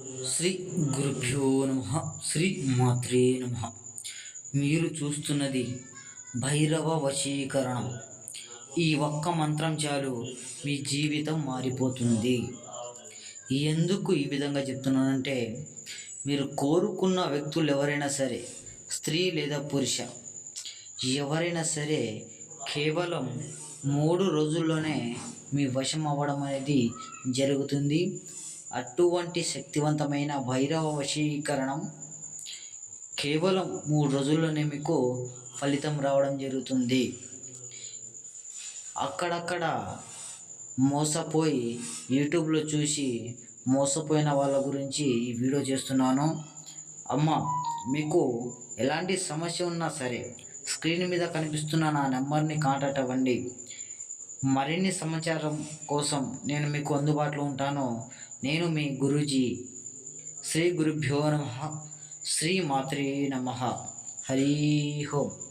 శ్రీ గురుభ్యో నమ శ్రీ మాత్రే నమ. మీరు చూస్తున్నది భైరవ వశీకరణం. ఈ ఒక్క మంత్రం చాలు మీ జీవితం మారిపోతుంది. ఎందుకు ఈ విధంగా చెప్తున్నానంటే మీరు కోరుకున్న వ్యక్తులు ఎవరైనా సరే స్త్రీ లేదా పురుష ఎవరైనా సరే కేవలం మూడు రోజుల్లోనే మీ వశం అవ్వడం అనేది జరుగుతుంది. అటువంటి శక్తివంతమైన భైరవ వశీకరణం కేవలం మూడు రోజుల్లోనే మీకు ఫలితం రావడం జరుగుతుంది. అక్కడక్కడ మోసపోయి యూట్యూబ్లో చూసి మోసపోయిన వాళ్ళ గురించి ఈ వీడియో చేస్తున్నాను. అమ్మ మీకు ఎలాంటి సమస్య ఉన్నా సరే స్క్రీన్ మీద కనిపిస్తున్న నా నెంబర్ని కాంటాక్ట్ అవ్వండి. మరిన్ని సమాచారం కోసం నేను మీకు అందుబాటులో ఉంటాను. నేను మీ గురూజీ శ్రీ గురుభ్యో నమ శ్రీ మాత్రే నమ. హరి ఓం.